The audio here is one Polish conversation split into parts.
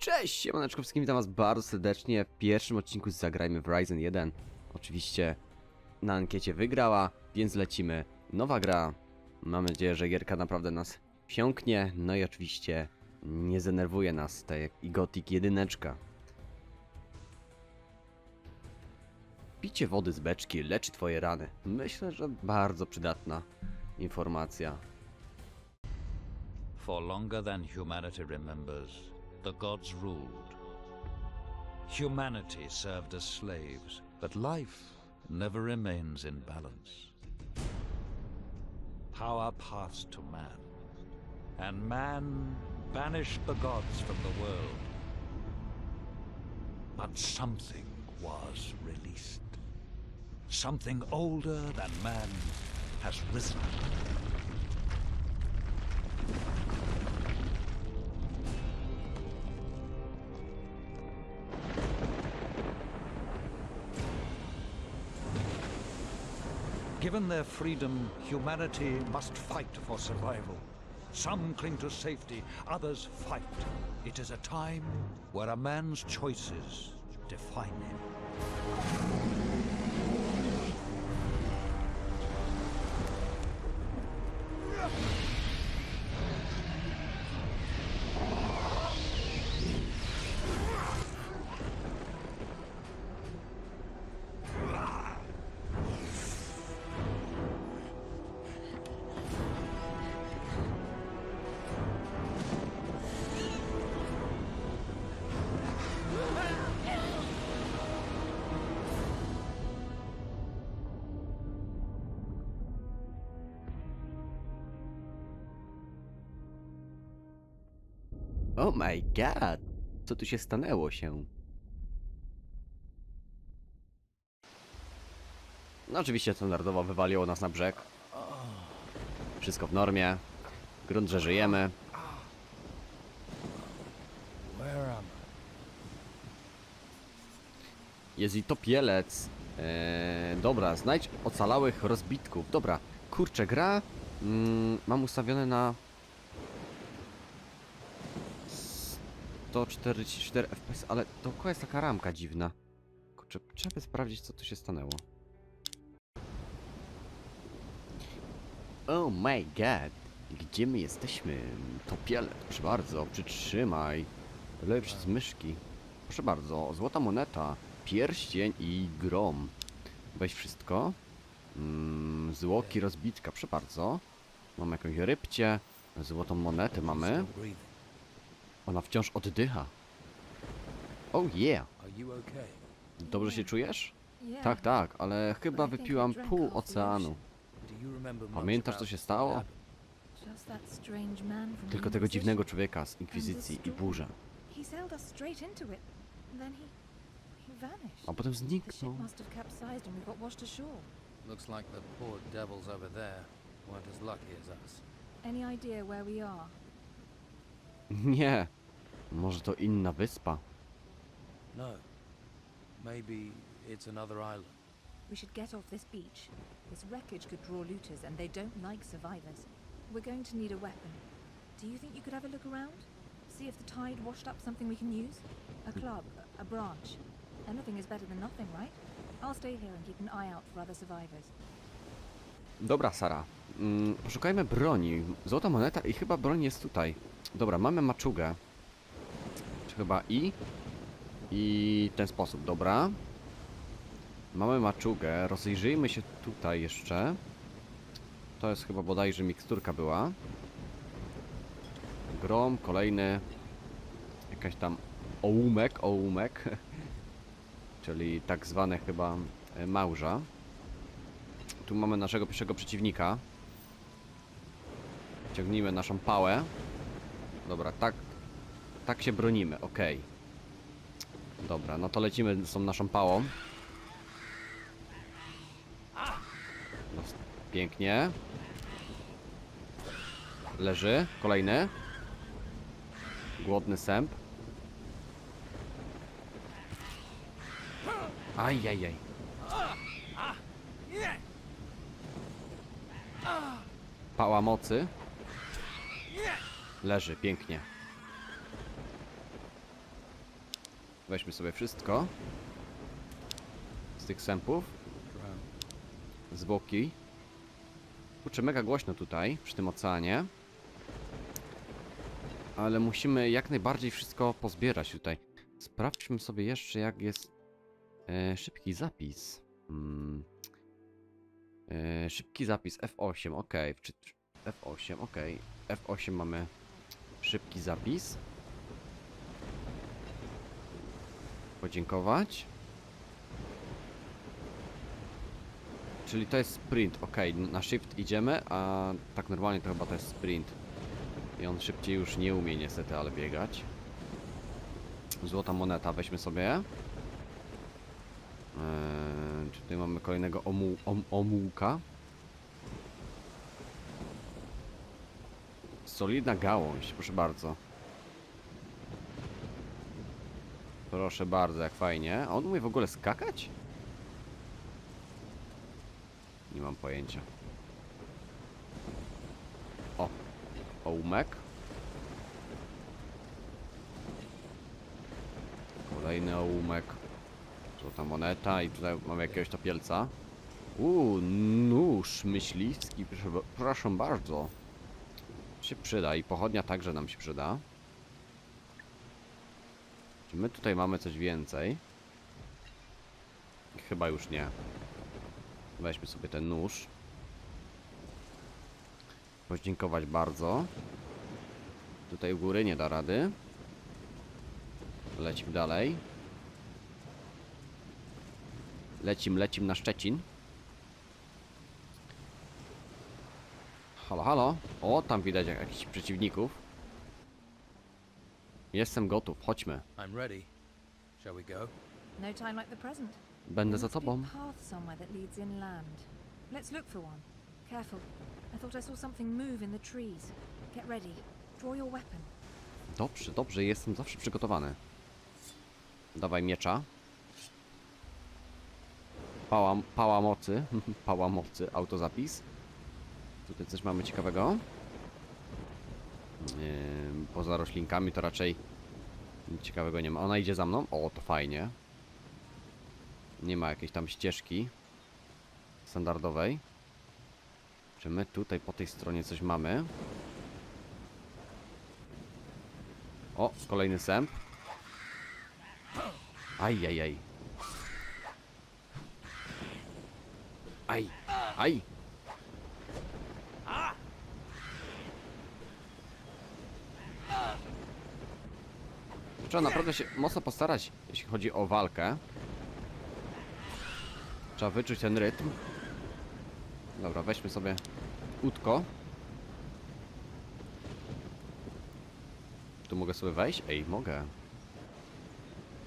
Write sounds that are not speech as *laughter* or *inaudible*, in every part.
Cześć, siemaneczko wszystkim, witam was bardzo serdecznie w pierwszym odcinku z Zagrajmy w Ryzen 1. Oczywiście na ankiecie wygrała, więc lecimy. Nowa gra. Mam nadzieję, że gierka naprawdę nas wsiąknie, no i oczywiście nie zdenerwuje nas, tak jak i Gothic jedyneczka. Picie wody z beczki leczy twoje rany. Myślę, że bardzo przydatna informacja. For longer than humanity remembers, the gods ruled. Humanity served as slaves, but life never remains in balance. Power passed to man, and man banished the gods from the world. But something was released. Something older than man has risen. Given their freedom, humanity must fight for survival. Some cling to safety, others fight. It is a time where a man's choices define him. Oh my god! Co tu się stanęło się? No oczywiście standardowo wywaliło nas na brzeg. Wszystko w normie. Grunt, że żyjemy. Jest i topielec. Eee, dobra, znajdź ocalałych rozbitków. Dobra, kurczę, gra mm, mam ustawione na 144 FPS, ale to jest taka ramka dziwna. Kurczę, trzeba by sprawdzić, co tu się stanęło. Oh my god, gdzie my jesteśmy? Topielec, proszę bardzo, przytrzymaj. Lepszy z myszki. Proszę bardzo, złota moneta, pierścień i grom. Weź wszystko. Mm, zwłoki rozbitka, proszę bardzo. Mamy jakąś rybcie, złotą monetę mamy. Ona wciąż oddycha. Oh yeah! Dobrze się czujesz? Tak, tak, ale chyba wypiłam pół oceanu. Pamiętasz, co się stało? Tylko tego dziwnego człowieka z Inkwizycji i burza. A potem zniknął. must have capsized and we got washed ashore. Looks like the poor devils over there weren't as lucky as us. Any idea where we are? *laughs* Nie. Może to inna wyspa. No. Maybe it's another island. We should get off this beach. This wreckage could draw looters and they don't like survivors. We're going to need a weapon. Do you think you could have a look around? See if the tide washed up something we can use? A club, a branch. Anything is better than nothing, right? I'll stay here and keep an eye out for other survivors. Dobra, Sara. Mm, poszukajmy broni. Złota moneta i chyba broń jest tutaj. Dobra, mamy maczugę. Chyba i? I w ten sposób, dobra. Mamy maczugę. Rozejrzyjmy się tutaj jeszcze. To jest chyba bodajże miksturka była. Grom, kolejny. Jakaś tam ołumek, ołumek. *laughs* Czyli tak zwane chyba e, małża. Tu mamy naszego pierwszego przeciwnika. Ciągnijmy naszą pałę. Dobra, tak. Tak się bronimy, okej. Dobra, no to lecimy z tą naszą pałą. No, pięknie. Leży, kolejny. Głodny sęp. Ajajaj. Pała mocy. Leży, pięknie. Weźmy sobie wszystko. Z tych sępów. Z boki. Kurczę, mega głośno tutaj, przy tym oceanie. Ale musimy jak najbardziej wszystko pozbierać tutaj. Sprawdźmy sobie jeszcze, jak jest e, szybki zapis. Hmm. E, szybki zapis F8, ok. Czy, F8, ok. F8 mamy szybki zapis. Podziękować. Czyli to jest sprint, ok. Na shift idziemy, a tak normalnie to chyba to jest sprint. I on szybciej już nie umie niestety, ale biegać. Złota moneta, weźmy sobie. Eee, tutaj mamy kolejnego omu, om, omułka? Solidna gałąź, proszę bardzo. Proszę bardzo, jak fajnie. A on umie w ogóle skakać? Nie mam pojęcia. O, ołmek. Kolejny ołmek. Złota moneta i tutaj mamy jakiegoś topielca. Uuu, nóż myśliwski, proszę, proszę bardzo. Się przyda i pochodnia także nam się przyda. Czy my tutaj mamy coś więcej? Chyba już nie. Weźmy sobie ten nóż. Podziękować bardzo. Tutaj u góry nie da rady. Lecimy dalej. Lecim, lecim na Szczecin. Halo, halo. O, tam widać jak- jakichś przeciwników. Jestem gotów, chodźmy. I'm ready. Shall we go? No time like the present. Będę za tobą. path somewhere that leads inland. Let's look for one. Careful. I thought I saw something move in the trees. Get ready. Draw your weapon. Dobrze, dobrze, jestem zawsze przygotowany. Dawaj miecza. Pała, pała mocy. *laughs* pała mocy, autozapis. Tutaj coś mamy ciekawego. Ym, poza roślinkami to raczej nic ciekawego nie ma. Ona idzie za mną. O, to fajnie. Nie ma jakiejś tam ścieżki standardowej. Czy my tutaj po tej stronie coś mamy? O, kolejny sęp. Aj, aj, aj. Aj, aj. Trzeba naprawdę się mocno postarać, jeśli chodzi o walkę. Trzeba wyczuć ten rytm. Dobra, weźmy sobie łódko. Tu mogę sobie wejść? Ej, mogę.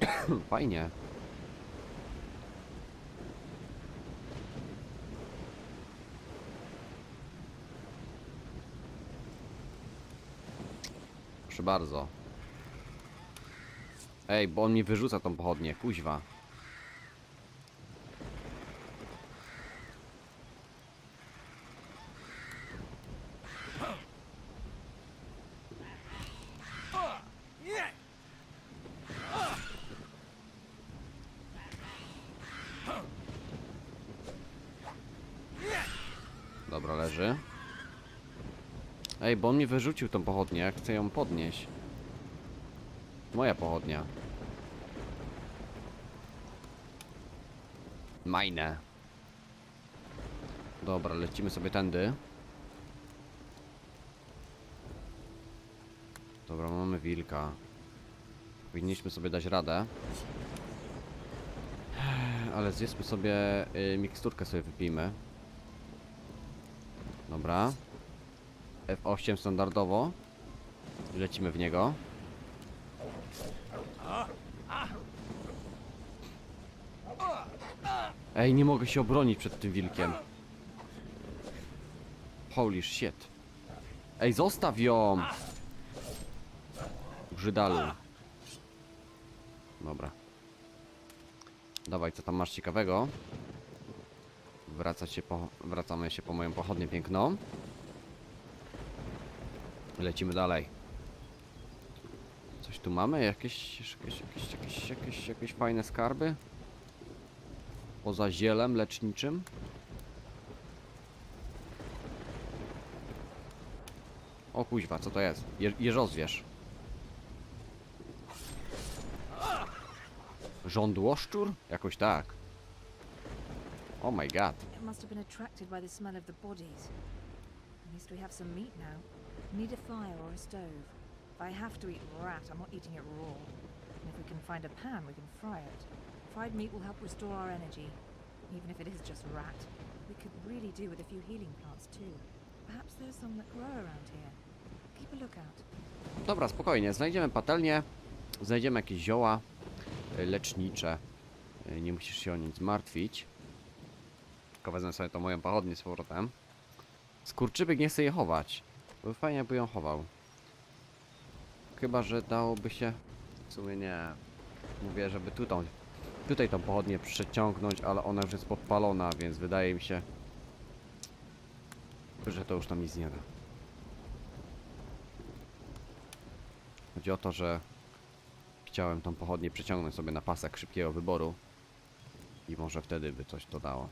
*coughs* Fajnie. Proszę bardzo. Ej, bo on mi wyrzuca tą pochodnię, kuźwa. Dobra, leży. Ej, bo on mi wyrzucił tą pochodnię, ja chcę ją podnieść. Moja pochodnia. Majne. Dobra, lecimy sobie tędy. Dobra, mamy wilka. Powinniśmy sobie dać radę. Ale zjedzmy sobie, y, miksturkę sobie wypijmy. Dobra. F8 standardowo. Lecimy w niego. Ej, nie mogę się obronić przed tym wilkiem. Holy shit. Ej, zostaw ją! Brzydalu. Dobra. Dawaj, co tam masz ciekawego? Wracać się po, wracamy się po moją pochodnię piękną. Lecimy dalej. Coś tu mamy jakieś, jakieś, jakieś, jakieś, jakieś, jakieś fajne skarby? Poza zielem leczniczym? O kuźwa, co to jest? Je jeżozwierz. Żądłoszczur? Jakoś tak. Oh my god. It must have been attracted by the smell of the bodies. At least we have some meat now. Need a fire or a stove. If I have to eat rat, I'm not eating it raw. And if we can find a pan, we can fry it. Fried meat will help restore our energy, even if it is just rat. We could really do with a few healing plants too. Perhaps there's some that grow around here. Keep a lookout. Dobra, spokojnie. Znajdziemy patelnię, znajdziemy jakieś zioła y, lecznicze. Y, Nie musisz się o nic martwić. Tylko wezmę sobie tą moją pochodnię z powrotem. Skurczybyk nie chce je chować. Bo fajnie by ją chował. Chyba, że dałoby się... W sumie nie. Mówię, żeby tutaj, tutaj tą pochodnię przeciągnąć, ale ona już jest podpalona, więc wydaje mi się, że to już tam nic nie da. Chodzi o to, że chciałem tą pochodnię przeciągnąć sobie na pasek szybkiego wyboru i może wtedy by coś to dało.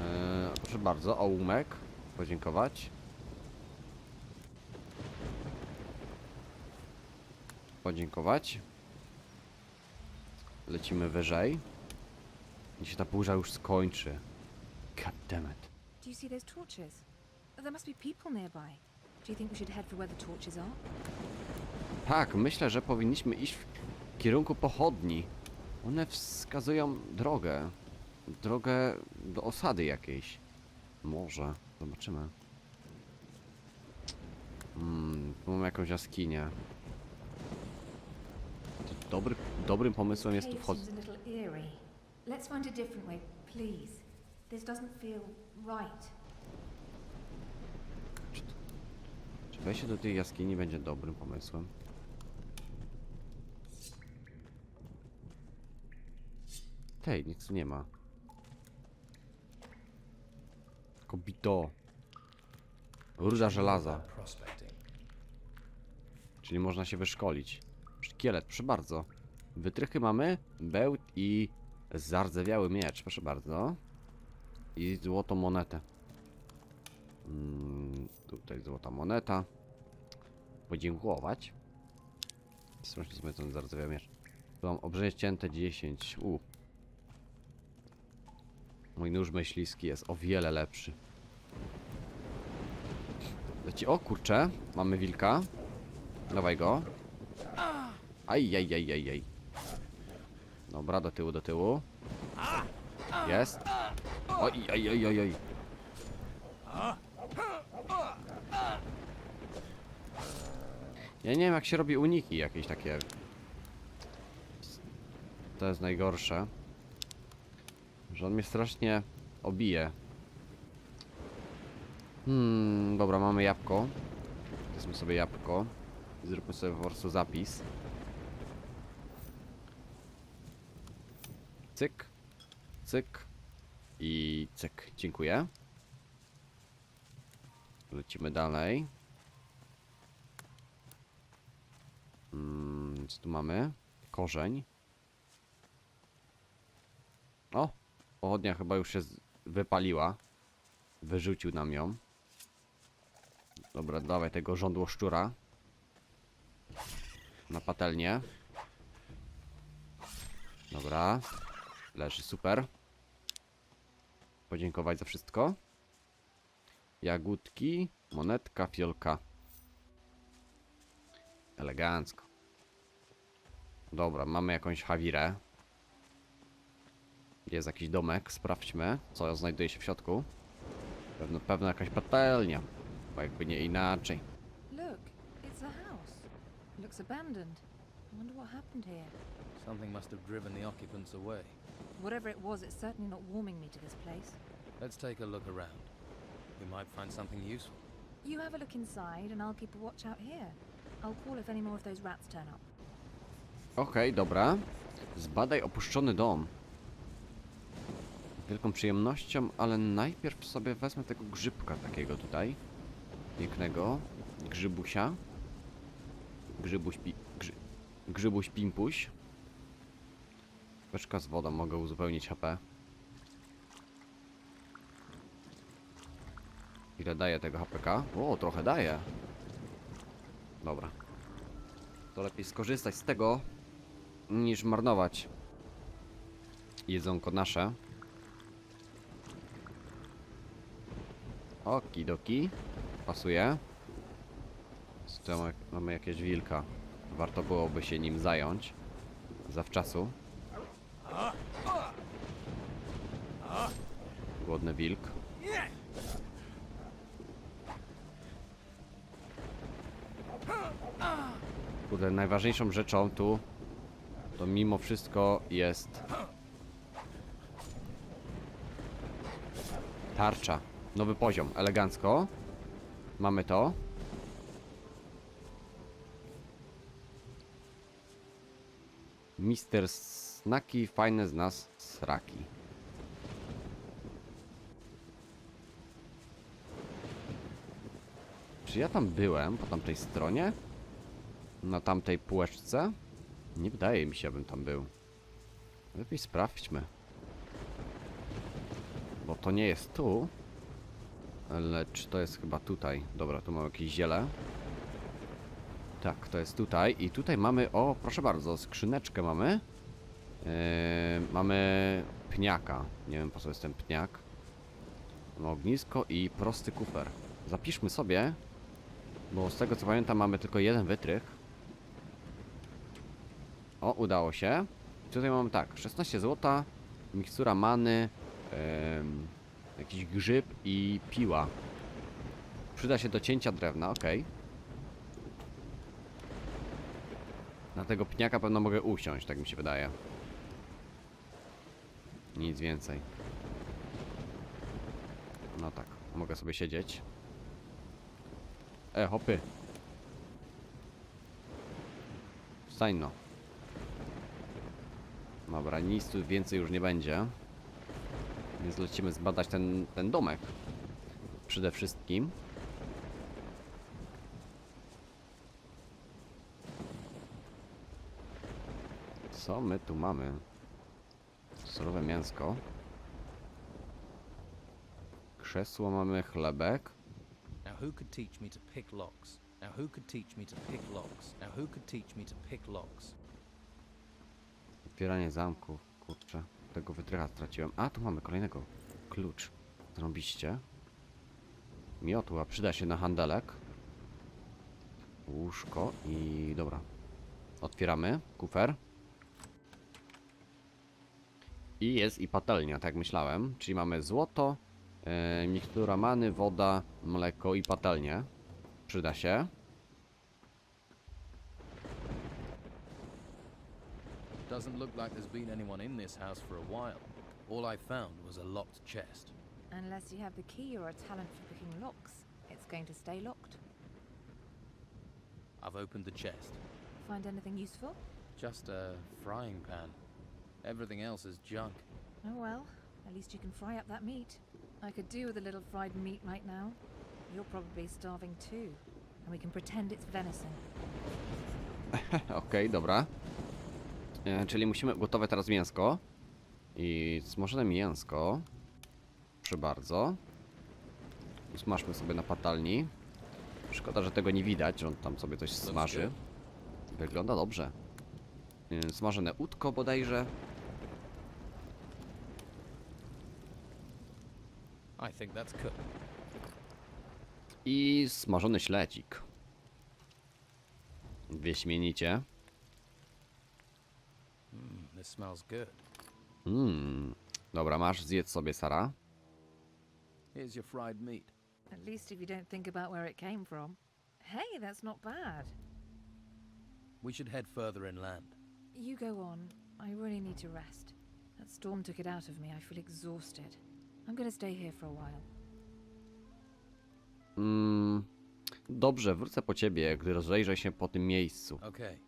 Eee, proszę bardzo, ołumek. Podziękować. Podziękować. Lecimy wyżej. Gdzie się ta burza już skończy. God damn it. Do you see those torches? There must be people nearby. Do you think we should head for where the torches are? Tak, myślę, że powinniśmy iść w kierunku pochodni. One wskazują drogę. Drogę do osady jakiejś. Może. Zobaczymy. Hmm, tu mam jakąś jaskinię. Dobry, dobrym pomysłem jest tu wchodzić. Let's find a different way, please. This doesn't feel right. Czy wejście do tej jaskini będzie dobrym pomysłem? Tej, nic tu nie ma. Kobito. Ruda żelaza. Czyli można się wyszkolić. Szkielet, proszę bardzo. Wytrychy mamy, bełt i zardzewiały miecz, proszę bardzo. I złotą monetę. Mm, tutaj złota moneta. Podziękować. Sprawdźmy sobie ten zardzewiały miecz. Tu mam obrzeże cięte 10. U. Mój nóż myśliski jest o wiele lepszy. Leci, o kurczę, mamy wilka. Dawaj go. Aj, aj, aj, aj, aj. Dobra, do tyłu, do tyłu. Jest. Oj, aj, aj, aj, aj. Ja nie wiem, jak się robi uniki jakieś takie. To jest najgorsze. Że on mnie strasznie obije. Hmm, dobra, mamy jabłko. Wezmę sobie jabłko. Zróbmy sobie po prostu zapis. Cyk, cyk i cyk. Dziękuję. Lecimy dalej. Mm, co tu mamy? Korzeń. O! Pochodnia chyba już się wypaliła. Wyrzucił nam ją. Dobra, dawaj tego żądło szczura. Na patelnię. Dobra. Leży, super. Podziękować za wszystko. Jagódki, monetka, fiolka. Elegancko. Dobra, mamy jakąś hawirę. Jest jakiś domek, sprawdźmy, co znajduje się w środku. Pewno, pewno jakaś patelnia, bo jakby nie inaczej. Look, it's a house. Looks abandoned. I wonder what happened here. Something must have driven the occupants away. Whatever it was, it's certainly not warming me to this place. Let's take a look around. We might find something useful. You have a look inside, and I'll keep a watch out here. I'll call if any more of those rats turn up. Okej, dobra. Zbadaj opuszczony dom. wielką przyjemnością, ale najpierw sobie wezmę tego grzybka takiego tutaj. Pięknego. Grzybusia. Grzybuś pi... Grzy... Grzybuś pimpuś. Beczka z wodą, mogę uzupełnić HP. Ile daje tego HPK? O, trochę daje. Dobra. To lepiej skorzystać z tego, niż marnować jedzonko nasze. Okidoki. Pasuje. Mamy jakieś wilka. Warto byłoby się nim zająć. Zawczasu. Głodny wilk. Kurde, najważniejszą rzeczą tu to mimo wszystko jest tarcza. Nowy poziom, elegancko. Mamy to. Mister Snaki, fajne z nas sraki. Czy ja tam byłem po tamtej stronie? Na tamtej półeczce? Nie wydaje mi się, abym tam był. Lepiej sprawdźmy. Bo to nie jest tu. Lecz to jest chyba tutaj. Dobra, tu mam jakieś ziele. Tak, to jest tutaj. I tutaj mamy, o proszę bardzo, skrzyneczkę mamy. Yy, mamy pniaka. Nie wiem po co jest ten pniak. Mamy ognisko i prosty kufer. Zapiszmy sobie, bo z tego co pamiętam mamy tylko jeden wytrych. O, udało się. Tutaj mamy tak, 16 złota, mikstura many, em, jakiś grzyb i piła. Przyda się do cięcia drewna, ok. Na tego pniaka pewno mogę usiąść, tak mi się wydaje. Nic więcej. No tak, mogę sobie siedzieć. E, hopy. Wstań no. Dobra, nic tu więcej już nie będzie. Więc lecimy zbadać ten, ten domek. Przede wszystkim. Co my tu mamy? Surowe mięsko. Krzesło mamy, chlebek. Now who could teach me to pick locks? Now who could teach me to pick locks? Now who could teach me to pick locks? Otwieranie zamków. Kurczę, tego wytrycha straciłem. A, tu mamy kolejnego. Klucz. Zrobiście. Miotła przyda się na handelek. Łóżko i dobra. Otwieramy kufer. I jest i patelnia, tak myślałem. Czyli mamy złoto, e, mikstura many, woda, mleko i patelnię. Przyda się. Doesn't look like there's been anyone in this house for a while. All I found was a locked chest. Unless you have the key or a talent for picking locks, it's going to stay locked. I've opened the chest. Find anything useful? Just a frying pan. Everything else is junk. Oh well, at least you can fry up that meat. I could do with a little fried meat right now. You're probably starving too, and we can pretend it's venison. *laughs* Okej, dobra. E, czyli musimy gotować teraz mięsko. I smażone mięsko. Proszę bardzo. Usmażmy sobie na patelni. Szkoda, że tego nie widać, że on tam sobie coś smaży. Wygląda dobrze. E, Smażone łódko bodajże. I think that's cooked. I smażony śledzik. Wyśmienicie. Mm, this smells good. Mmm. Dobra, masz, zjedz sobie, Sara. Here's your fried meat. At least if you don't think about where it came from. Hey, that's not bad. We should head further inland. You go on. I really need to rest. That storm took it out of me. I feel exhausted. I'm going to stay here for a while. Mm, dobrze, wrócę po ciebie, gdy rozejrzę się po tym miejscu. Okay.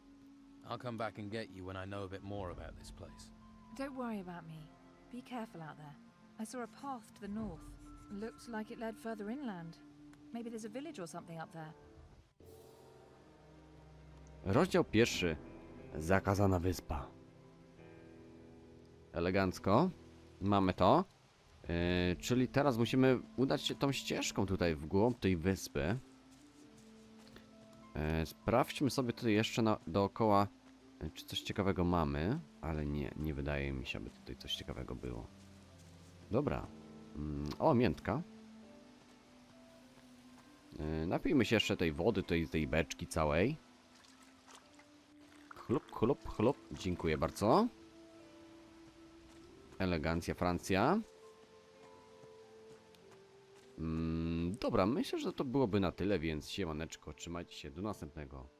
I'll come back and get you when I know a bit more about this place. Don't worry about me. Be careful out there. I saw a path to the north. Looked like it led further inland. Maybe there's a village or something up there. Rozdział pierwszy. Zakazana wyspa. Elegancko. Mamy to. Yy, czyli teraz musimy udać się tą ścieżką tutaj w głąb tej wyspy. Yy, sprawdźmy sobie tutaj jeszcze na, dookoła, yy, czy coś ciekawego mamy. Ale nie, nie wydaje mi się, aby tutaj coś ciekawego było. Dobra. Mm, o, miętka. Napijmy się jeszcze tej wody, tej, tej beczki całej. Chlup, chlup, chlup. Dziękuję bardzo. Elegancja Francja. Mm, dobra, myślę, że to byłoby na tyle, więc siemaneczko, trzymajcie się, do następnego.